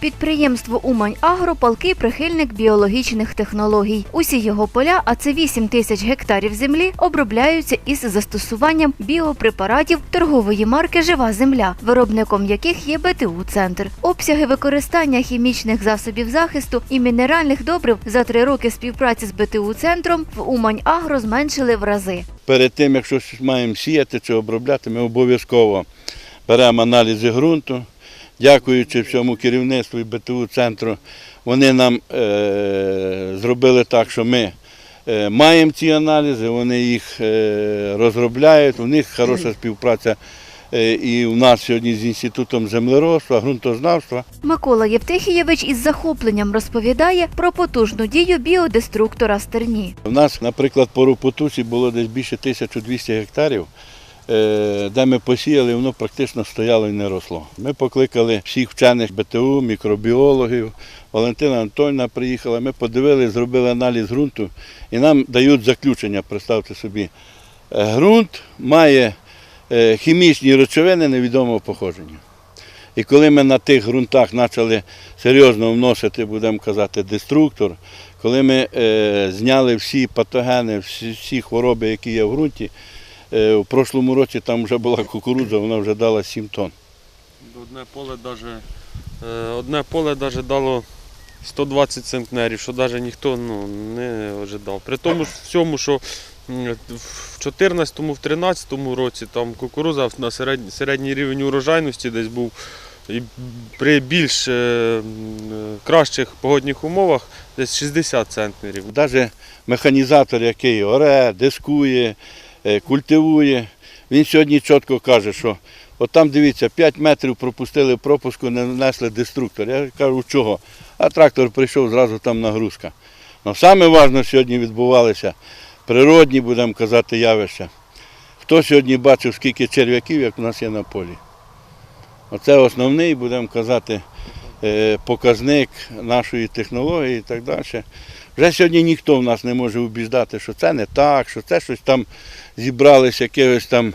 Підприємство Умань Агро палкий прихильник біологічних технологій. Усі його поля, а це 8 тисяч гектарів землі, обробляються із застосуванням біопрепаратів торгової марки Жива земля, виробником яких є БТУ Центр. Обсяги використання хімічних засобів захисту і мінеральних добрив за три роки співпраці з БТУ центром в Умань Агро зменшили в рази. Перед тим, як щось маємо сіяти чи обробляти, ми обов'язково беремо аналізи ґрунту. Дякуючи всьому керівництву і БТУ центру, вони нам е, зробили так, що ми е, маємо ці аналізи, вони їх е, розробляють, у них хороша співпраця е, і у нас сьогодні з Інститутом землеробства, ґрунтознавства. Микола Євтихійович із захопленням розповідає про потужну дію біодеструктора стерні. У нас, наприклад, по Рупотусі було десь більше 1200 гектарів, де ми посіяли, воно практично стояло і не росло. Ми покликали всіх вчених БТУ, мікробіологів. Валентина Антонівна приїхала, ми подивилися, зробили аналіз ґрунту і нам дають заключення, представте собі. Е, Ґрунт має е, хімічні речовини невідомого походження. І коли ми на тих ґрунтах почали серйозно вносити, будемо казати, деструктор, коли ми е, зняли всі патогени, всі, всі хвороби, які є в ґрунті, е, в прошлому році там вже була кукурудза, вона вже дала 7 тонн. Одне поле даже, е, одне поле даже дало 120 центнерів, що навіть ніхто ну, не ожидав. При тому всьому, що в 14-му, в 13-му році там кукуруза на середній, середній рівень урожайності десь був і при більш е, е, кращих погодних умовах десь 60 центнерів. Навіть механізатор, який оре, дискує, е, культивує, він сьогодні чітко каже, що от там дивіться, 5 метрів пропустили пропуску, не внесли деструктор. Я кажу, чого? А трактор прийшов, зразу там нагрузка. Но саме важливе сьогодні відбувалися природні, будемо казати, явища. Хто сьогодні бачив, скільки черв'яків, як у нас є на полі? Оце основний, будемо казати, е, показник нашої технології і так далі. Вже сьогодні ніхто в нас не може убіждати, що це не так, що це щось там зібралися, якихось там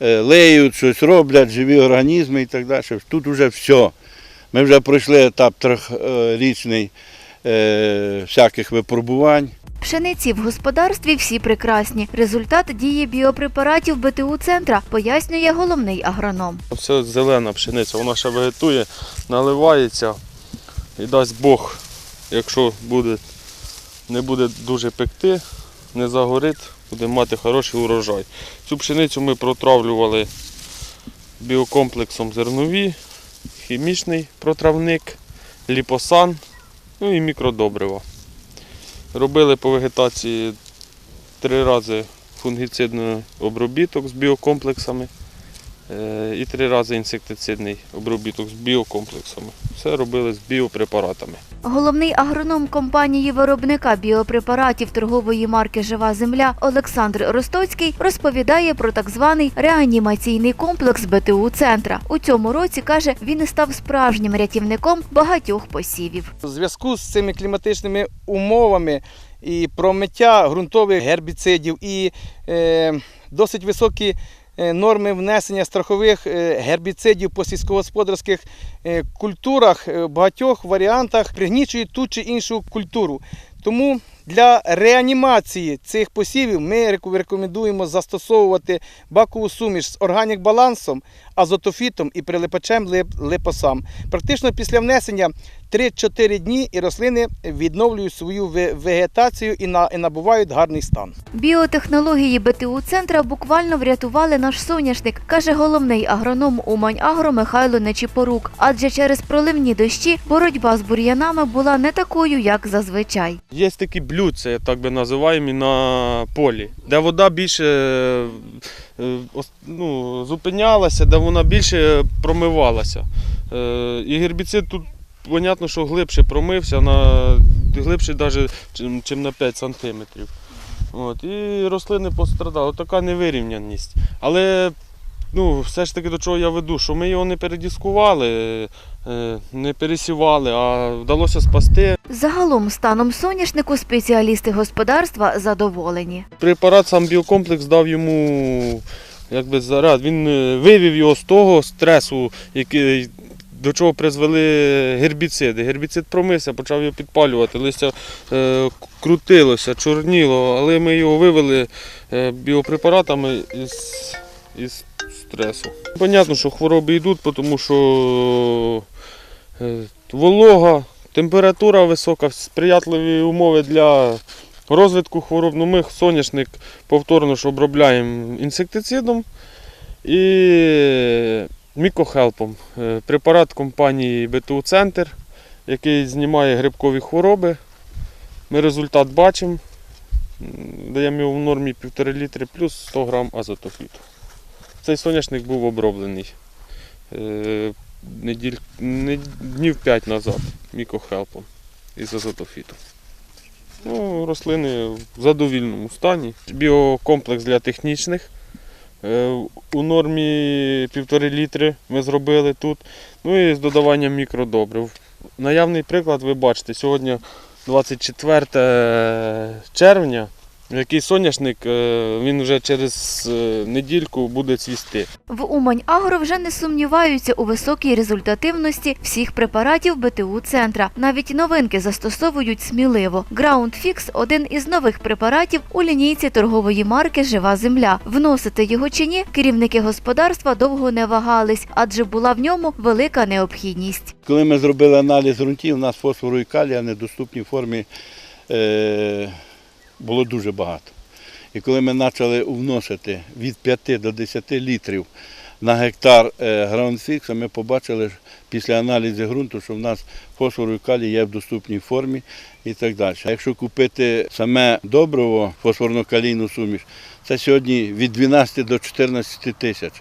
е, леють, щось роблять, живі організми і так далі. Тут вже все. Ми вже пройшли етап трьохрічний е, всяких випробувань. Пшениці в господарстві всі прекрасні. Результат дії біопрепаратів БТУ центра пояснює головний агроном. Все зелена пшениця, вона ще вегетує, наливається і дасть Бог, якщо буде, не буде дуже пекти, не загорить, будемо мати хороший урожай. Цю пшеницю ми протравлювали біокомплексом зернові, хімічний протравник, ліпосан, ну і мікродобрива. Робили по вегетації три рази фунгіцидний обробіток з біокомплексами. Е, і три рази інсектицидний обробіток з біокомплексами. Все робили з біопрепаратами. Головний агроном компанії виробника біопрепаратів торгової марки Жива земля Олександр Ростоцький розповідає про так званий реанімаційний комплекс БТУ центра. У цьому році каже, він став справжнім рятівником багатьох посівів. У зв'язку з цими кліматичними умовами і промиття ґрунтових гербіцидів і е, досить високі норми внесення страхових е, гербіцидів по сільськогосподарських е, культурах е, в багатьох варіантах пригнічують ту чи іншу культуру. Тому для реанімації цих посівів ми рекомендуємо застосовувати бакову суміш з органік балансом, азотофітом і прилипачем липосам. Практично після внесення 3-4 дні і рослини відновлюють свою вегетацію і, набувають гарний стан. Біотехнології БТУ центра буквально врятували наш соняшник, каже головний агроном Умань Агро Михайло Нечіпорук. Адже через проливні дощі боротьба з бур'янами була не такою, як зазвичай. Є такі блюдця, так би називаємо, на полі, де вода більше е, ну, зупинялася, де вона більше промивалася. Е, І гербіцид тут, понятно, що глибше промився, на, глибше навіть, чим на 5 сантиметрів. От, і рослини пострадали. Така невирівняність. Але ну, все ж таки до чого я веду, що ми його не передіскували, е, не пересівали, а вдалося спасти. Загалом станом соняшнику спеціалісти господарства задоволені. Препарат сам біокомплекс дав йому якби, заряд. Він е, вивів його з того стресу, який до чого призвели гербіциди. Гербіцид промився, почав його підпалювати, листя е, крутилося, чорніло, але ми його вивели е, біопрепаратами із, із стресу. Понятно, що хвороби йдуть, тому що е, волога, температура висока, сприятливі умови для розвитку хвороб. Ну, ми соняшник повторно ж обробляємо інсектицидом і мікохелпом. Е, Препарат компанії БТУ Центр, який знімає грибкові хвороби. Ми результат бачимо. Даємо його в нормі 1,5 літри плюс 100 грам азотофіту. Цей соняшник був оброблений е, неділь, не, днів 5 назад мікохелпом із азотофіту. Ну, рослини в задовільному стані. Біокомплекс для технічних. Е, У нормі 1,5 літри ми зробили тут. Ну і з додаванням мікродобрив. Наявний приклад ви бачите, сьогодні 24 червня. Який соняшник, е, він вже через е, недільку буде цвісти. В Умань Агро вже не сумніваються у високій результативності всіх препаратів БТУ центра. Навіть новинки застосовують сміливо. Ground Fix – один із нових препаратів у лінійці торгової марки Жива земля. Вносити його чи ні, керівники господарства довго не вагались, адже була в ньому велика необхідність. Коли ми зробили аналіз ґрунтів, у нас фосфору і калія в формі е, було дуже багато. І коли ми почали вносити від 5 до 10 літрів на гектар е, граунфікса, ми побачили після аналізу ґрунту, що в нас фосфору і калій є в доступній формі і так далі. А якщо купити саме добриво, фосфорно-калійну суміш, це сьогодні від 12 до 14 тисяч.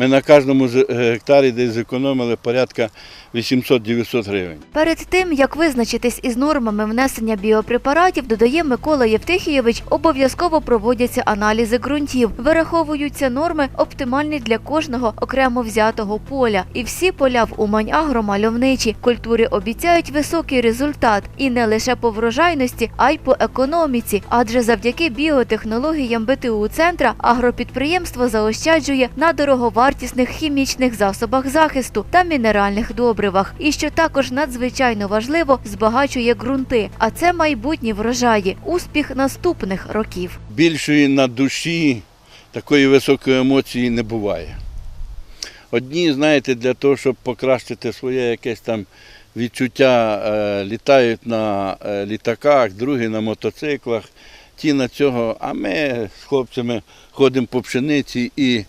Ми на кожному з- гектарі десь зекономили порядка 800-900 гривень. Перед тим як визначитись із нормами внесення біопрепаратів, додає Микола Євтихійович, обов'язково проводяться аналізи ґрунтів, вираховуються норми оптимальні для кожного окремо взятого поля. І всі поля в Умань-Агро мальовничі. Культури обіцяють високий результат і не лише по врожайності, а й по економіці. Адже завдяки біотехнологіям БТУ центра агропідприємство заощаджує на дороговартісних хімічних засобах захисту та мінеральних добривах. І що також надзвичайно важливо, збагачує ґрунти. А це майбутні врожаї, успіх наступних років. Більшої на душі такої високої емоції не буває. Одні, знаєте, для того, щоб покращити своє якесь там відчуття, е, літають на е, літаках, другі на мотоциклах, ті на цього. А ми з хлопцями ходимо по пшениці і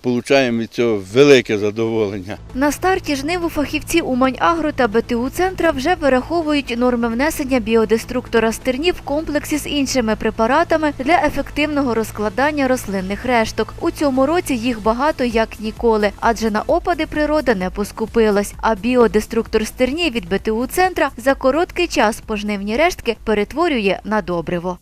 получаємо від цього велике задоволення. На старті жниву фахівці Умань-Агро та БТУ центра вже вираховують норми внесення біодеструктора стернів в комплексі з іншими препаратами для ефективного розкладання рослинних решток. У цьому році їх багато як ніколи, адже на опади природа не поскупилась. А біодеструктор стернів від БТУ центра за короткий час пожнивні рештки перетворює на добриво.